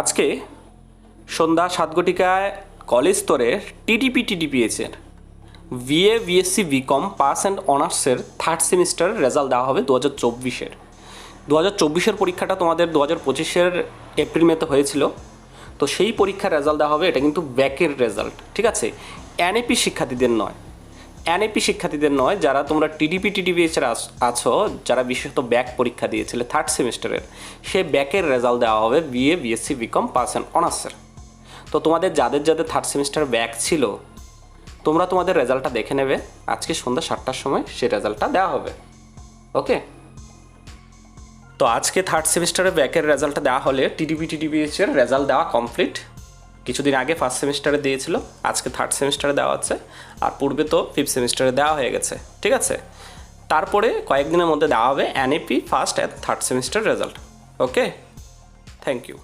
আজকে সন্ধ্যা সাত কলেজ স্তরের টিডিপি টিডিপিএসের ভিএ, ভিএসসি বিকম পাস অ্যান্ড অনার্সের থার্ড সেমিস্টারের রেজাল্ট দেওয়া হবে দু হাজার চব্বিশের দু হাজার চব্বিশের পরীক্ষাটা তোমাদের দু হাজার পঁচিশের এপ্রিল মেতে হয়েছিল। তো সেই পরীক্ষার রেজাল্ট দেওয়া হবে, এটা কিন্তু ব্যাকের রেজাল্ট, ঠিক আছে? এনএপি শিক্ষার্থীদের নয়। এনএপি শিক্ষার্থীদের নয়, যারা তোমরা টিডিপি টিডিপিএসের আছো, যারা বিশেষত ব্যাক পরীক্ষা দিয়েছিলে থার্ড সেমিস্টারের সে ব্যাকের রেজাল্ট দেওয়া হবে BA BSc BCom pass and অনার্সের তো তোমাদের যাদের যাদের থার্ড সেমিস্টার ব্যাক ছিল, তোমরা তোমাদের রেজাল্টটা দেখে নেবে। আজকে সন্ধ্যা সাতটার সময় সেই রেজাল্টটা দেওয়া হবে। ওকে তো আজকে থার্ড সেমিস্টারে ব্যাকের রেজাল্টটা দেওয়া হলে টিডিপি টিডিপিএস এর রেজাল্ট দেওয়া কমপ্লিট কিছুদিন আগে ফার্স্ট সেমিস্টারে দিয়েছিল, আজকে থার্ড সেমিস্টারে দেওয়া হচ্ছে, আর পূর্বে তো ফিফথ সেমিস্টারে দেওয়া হয়ে গেছে, ঠিক আছে? তারপরে কয়েকদিনের মধ্যে দেওয়া হবে NAP first and third semester result okay thank you